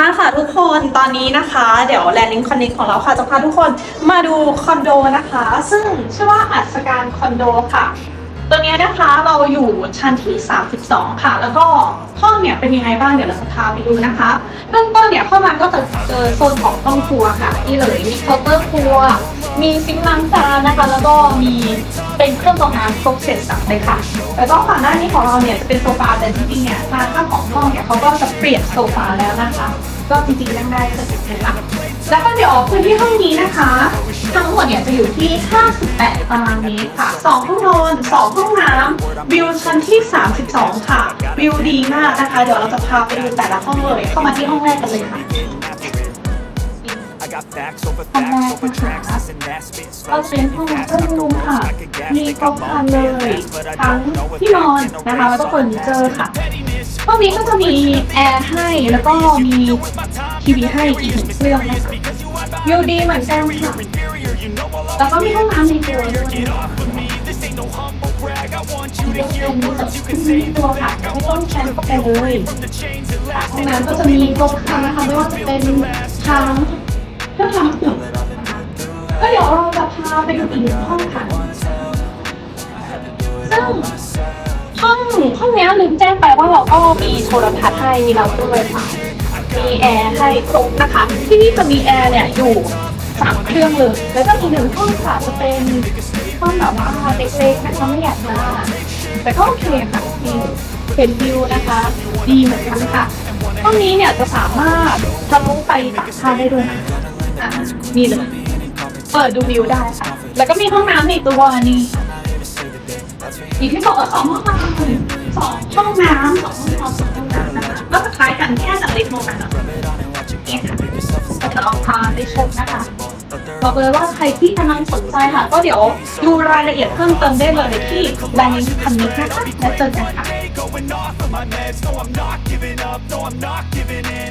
มาค่ะทุกคนตอนนี้นะคะ เดี๋ยวแลนดิ้งคอนเน c t ของเราค่ะ จะพาทุกคนมาดูคอนโดนะคะ ซึ่งชื่อว่าอัศการคอนโดค่ะ ตัวนี้นะคะเราอยู่ชั้นที่ 32 ค่ะ แล้วก็ห้องเนี่ยเป็นยังไงบ้างเดี๋ยวเราจะพาไปดูนะคะเบื้องต้นเนี่ยเข้ามาก็จะเจอโซนของห้องครัวค่ะนี่เลยมีเคาน์เตอร์ครัว มีซิงค์ล้างจานนะคะ แล้วก็มีเป็นเครื่องกรองน้ำครบเสร็จสับเลยค่ะ แล้วก็ฝั่งด้านนี้ของเราเนี่ยจะเป็นโซฟาแต่จริงๆเนี่ยทางข้างของห้องเนี่ยเขาก็จะเปลี่ยนโซฟาแล้วนะคะ ก็จริงๆนั่งได้ก็จะเป็นหลักแล้วก็เดี๋ยวพื้นที่ห้องนี้นะคะ ทั้งหมดเนี่ยจะอยู่ที่ 58 ตารางเมตรค่ะ 2 ห้องนอน 2 ห้องน้ำวิวชั้นที่ 32 ค่ะ วิวดีมากนะคะ เดี๋ยวเราจะพาไปดูแต่ละห้องเลย เข้ามาที่ห้องแรกกันเลยค่ะ got facts over facts over tracks, this and that, spit ก็ slow, เป็นห้องเครื่องรูมค่ะมีครบครันเลยทั้งที่นอนนะคะแล้วก็เฟอร์นิเจอร์ค่ะห้องนี้ก็จะมีแอร์ให้แล้วก็มีทีวีให้อีกหนึ่งเครื่องนะคะวิวดีเหมือนกันค่ะแล้วก็มีห้องน้ำในตัวด้วยมีตัวค่ะไม่ต้องแชร์ไปเลยห้องน้ำก็จะมีครบครันนะคะไม่ว่าจะเป็นทั้ง เครื่องทำอุ่นนะคะก็เดี๋ยวเราจะพาไปดูอีกหนึ่งห้องค่ะ ซึ่งห้องห้องนี้ลืมแจ้งไปว่าเราก็มีโทรทัศน์ให้มีเราด้วยค่ะมีแอร์ให้ครบนะคะ ที่นี่จะมีแอร์เนี่ยอยู่สามเครื่องเลยแล้วก็อีกหนึ่งห้องค่ะจะเป็นห้องแบบว่าเล็กๆนะคะไม่อยากมาแต่ก็โอเคค่ะมีเห็นวิวนะคะ ดีเหมือนกันค่ะห้องนี้เนี่ยจะสามารถทะลุไปตักข้าวได้ด้วยนะ อะนี่เลย เปิดดูวิวได้ค่ะ แล้วก็มีห้องน้ำในตัวนี่อีกที่บอกว่าสองห้องน้ำสองห้องน้ำสองห้องนอนสองห้องน้ำนะคะก็จะคล้ายกันแค่จะเล็กลงกันนี่ค่ะก็จะลองพาไปชมนะคะบอกเลยว่าใครที่กำลังสนใจค่ะ ก็เดี๋ยวดูรายละเอียดเพิ่มเติมได้เลยที่แบรนด์คันนี้นะคะและเจอกันค่ะ